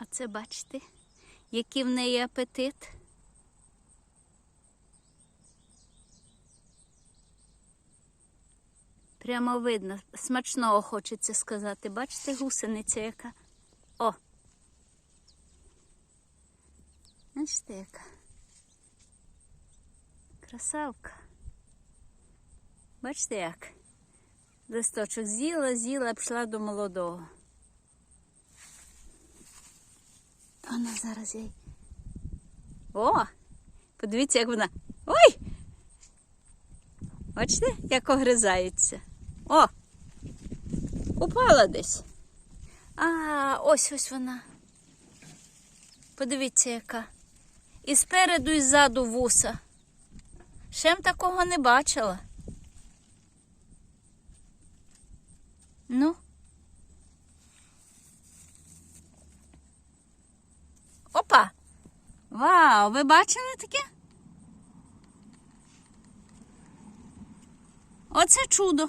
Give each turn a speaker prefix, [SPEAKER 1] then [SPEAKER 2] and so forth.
[SPEAKER 1] А це бачите, який в неї апетит. Прямо видно, смачного хочеться сказати. Бачите, гусениця яка? О! Бачите, яка? Красавка. Бачите як? Листочок з'їла, з'їла, пішла до молодого. Вона зараз їй. О! Подивіться, як вона. Ой! Бачите, як огризається. О! Упала десь. А, ось ось вона. Подивіться, яка. І спереду, і ззаду вуса. Ще м такого не бачила. Ну. Вау, ви бачили таке? Оце чудо.